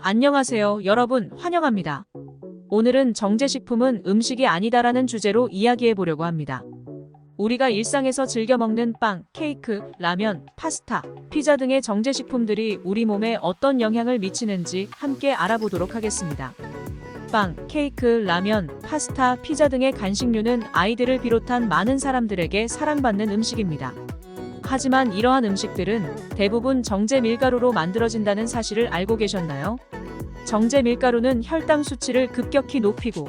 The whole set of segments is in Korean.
안녕하세요, 여러분. 환영합니다. 오늘은 정제식품은 음식이 아니다라는 주제로 이야기해 보려고 합니다. 우리가 일상에서 즐겨 먹는 빵, 케이크, 라면, 파스타, 피자 등의 정제식품들이 우리 몸에 어떤 영향을 미치는지 함께 알아보도록 하겠습니다. 빵, 케이크, 라면, 파스타, 피자 등의 간식류는 아이들을 비롯한 많은 사람들에게 사랑받는 음식입니다. 하지만 이러한 음식들은 대부분 정제 밀가루로 만들어진다는 사실을 알고 계셨나요? 정제 밀가루는 혈당 수치를 급격히 높이고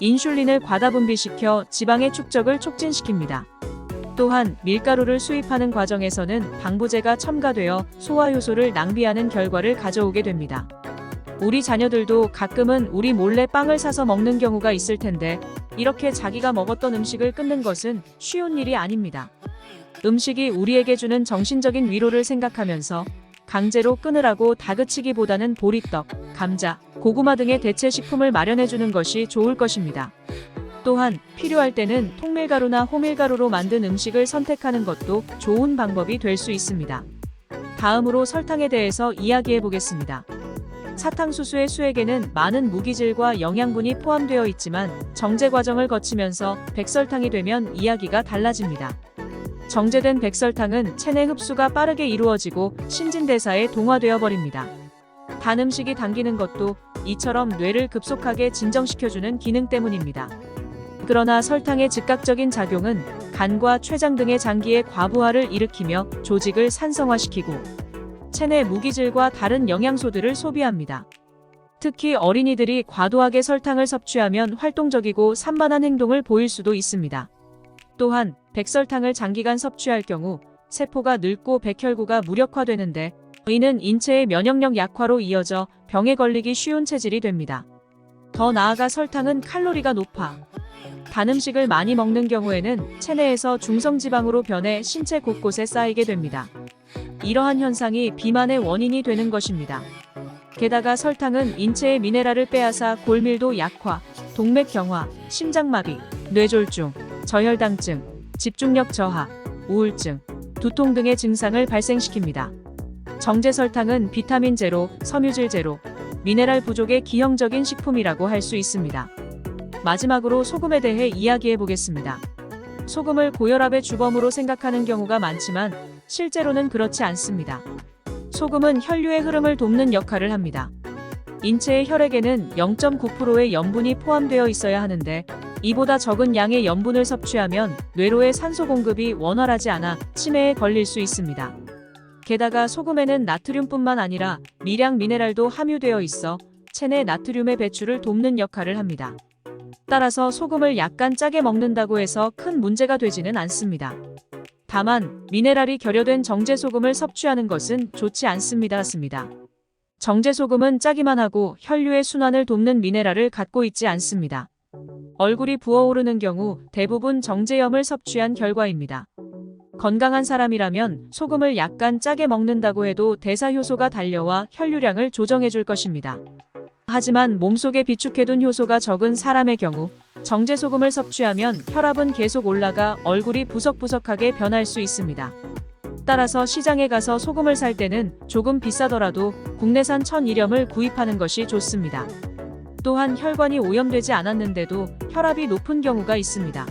인슐린을 과다 분비시켜 지방의 축적을 촉진시킵니다. 또한 밀가루를 수입하는 과정에서는 방부제가 첨가되어 소화 효소를 낭비하는 결과를 가져오게 됩니다. 우리 자녀들도 가끔은 우리 몰래 빵을 사서 먹는 경우가 있을 텐데 이렇게 자기가 먹었던 음식을 끊는 것은 쉬운 일이 아닙니다. 음식이 우리에게 주는 정신적인 위로를 생각하면서 강제로 끊으라고 다그치기보다는 보리떡, 감자, 고구마 등의 대체 식품을 마련해 주는 것이 좋을 것입니다. 또한 필요할 때는 통밀가루나 호밀가루로 만든 음식을 선택하는 것도 좋은 방법이 될 수 있습니다. 다음으로 설탕에 대해서 이야기해 보겠습니다. 사탕수수의 수액에는 많은 무기질과 영양분이 포함되어 있지만 정제 과정을 거치면서 백설탕이 되면 이야기가 달라집니다. 정제된 백설탕은 체내 흡수가 빠르게 이루어지고 신진대사에 동화되어 버립니다. 단 음식이 당기는 것도 이처럼 뇌를 급속하게 진정시켜주는 기능 때문입니다. 그러나 설탕의 즉각적인 작용은 간과 췌장 등의 장기의 과부하를 일으키며 조직을 산성화시키고 체내 무기질과 다른 영양소들을 소비합니다. 특히 어린이들이 과도하게 설탕을 섭취하면 활동적이고 산만한 행동을 보일 수도 있습니다. 또한 백설탕을 장기간 섭취할 경우 세포가 늙고 백혈구가 무력화되는데 이는 인체의 면역력 약화로 이어져 병에 걸리기 쉬운 체질이 됩니다. 더 나아가 설탕은 칼로리가 높아 단 음식을 많이 먹는 경우에는 체내에서 중성지방으로 변해 신체 곳곳에 쌓이게 됩니다. 이러한 현상이 비만의 원인이 되는 것입니다. 게다가 설탕은 인체의 미네랄을 빼앗아 골밀도 약화, 동맥 경화, 심장마비, 뇌졸중, 저혈당증, 집중력 저하, 우울증, 두통 등의 증상을 발생시킵니다. 정제 설탕은 비타민 제로, 섬유질 제로, 미네랄 부족의 기형적인 식품이라고 할 수 있습니다. 마지막으로 소금에 대해 이야기해 보겠습니다. 소금을 고혈압의 주범으로 생각하는 경우가 많지만 실제로는 그렇지 않습니다. 소금은 혈류의 흐름을 돕는 역할을 합니다. 인체의 혈액에는 0.9%의 염분이 포함되어 있어야 하는데 이보다 적은 양의 염분을 섭취하면 뇌로의 산소 공급이 원활하지 않아 치매에 걸릴 수 있습니다. 게다가 소금에는 나트륨뿐만 아니라 미량 미네랄도 함유되어 있어 체내 나트륨의 배출을 돕는 역할을 합니다. 따라서 소금을 약간 짜게 먹는다고 해서 큰 문제가 되지는 않습니다. 다만 미네랄이 결여된 정제 소금을 섭취하는 것은 좋지 않습니다. 습니다. 정제 소금은 짜기만 하고 혈류의 순환을 돕는 미네랄을 갖고 있지 않습니다. 얼굴이 부어오르는 경우 대부분 정제염을 섭취한 결과입니다. 건강한 사람이라면 소금을 약간 짜게 먹는다고 해도 대사 효소가 달려와 혈류량을 조정해 줄 것입니다. 하지만 몸속에 비축해둔 효소가 적은 사람의 경우 정제 소금을 섭취하면 혈압은 계속 올라가 얼굴이 부석부석하게 변할 수 있습니다. 따라서 시장에 가서 소금을 살 때는 조금 비싸더라도 국내산 천일염을 구입하는 것이 좋습니다. 또한 혈관이 오염되지 않았는데도 혈압이 높은 경우가 있습니다.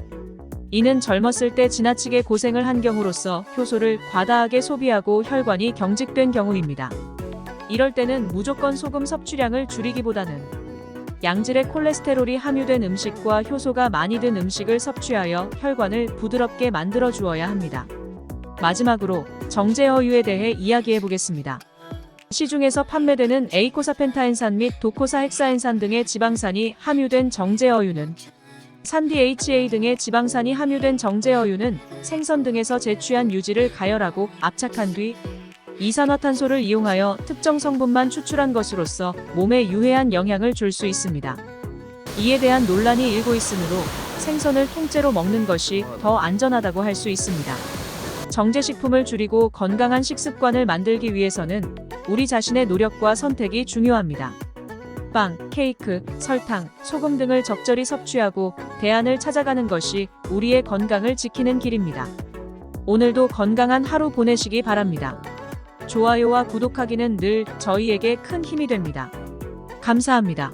이는 젊었을 때 지나치게 고생을 한 경우로서 효소를 과다하게 소비하고 혈관이 경직된 경우입니다. 이럴 때는 무조건 소금 섭취량을 줄이기보다는 양질의 콜레스테롤이 함유된 음식과 효소가 많이 든 음식을 섭취하여 혈관을 부드럽게 만들어 주어야 합니다. 마지막으로 정제어유에 대해 이야기해 보겠습니다. 시중에서 판매되는 에이코사펜타엔산 및 도코사헥사엔산 등의 지방산이 함유된 정제어유는 산 DHA 등의 지방산이 함유된 정제어유는 생선 등에서 제취한 유지를 가열하고 압착한 뒤 이산화탄소를 이용하여 특정 성분만 추출한 것으로서 몸에 유해한 영향을 줄 수 있습니다. 이에 대한 논란이 일고 있으므로 생선을 통째로 먹는 것이 더 안전하다고 할 수 있습니다. 정제식품을 줄이고 건강한 식습관을 만들기 위해서는 우리 자신의 노력과 선택이 중요합니다. 빵, 케이크, 설탕, 소금 등을 적절히 섭취하고 대안을 찾아가는 것이 우리의 건강을 지키는 길입니다. 오늘도 건강한 하루 보내시기 바랍니다. 좋아요와 구독하기는 늘 저희에게 큰 힘이 됩니다. 감사합니다.